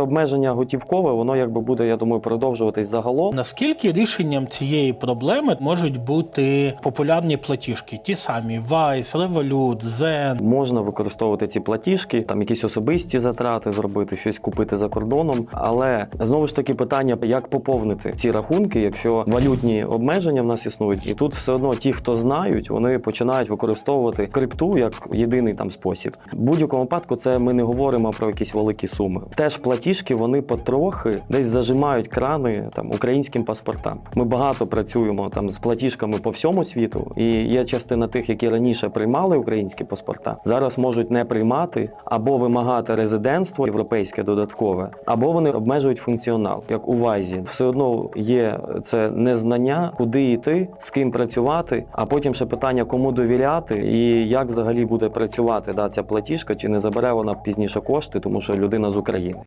Обмеження готівкове, воно якби буде, я думаю, продовжуватись загалом. Наскільки рішенням цієї проблеми можуть бути популярні платіжки? Ті самі Vice, Revolut, Zen. Можна використовувати ці платіжки, там якісь особисті затрати зробити, щось купити за кордоном. Але знову ж таки питання, як поповнити ці рахунки, якщо валютні обмеження в нас існують, і тут все одно ті, хто знають, вони починають використовувати крипту як єдиний там спосіб. В будь-якому випадку це ми не говоримо про якісь великі суми. Теж платіжки вони потрохи десь зажимають крани там українським паспортам. Ми багато працюємо там з платіжками по всьому світу, і є частина тих, які раніше приймали українські паспорта, зараз можуть не приймати або вимагати резидентство європейське додаткове, або вони обмежують функціонал, як у Вайзі. Все одно є це незнання, куди йти, з ким працювати. А потім ще питання, кому довіряти і як взагалі буде працювати да, ця платіжка, чи не забере вона пізніше кошти, тому що людина з України.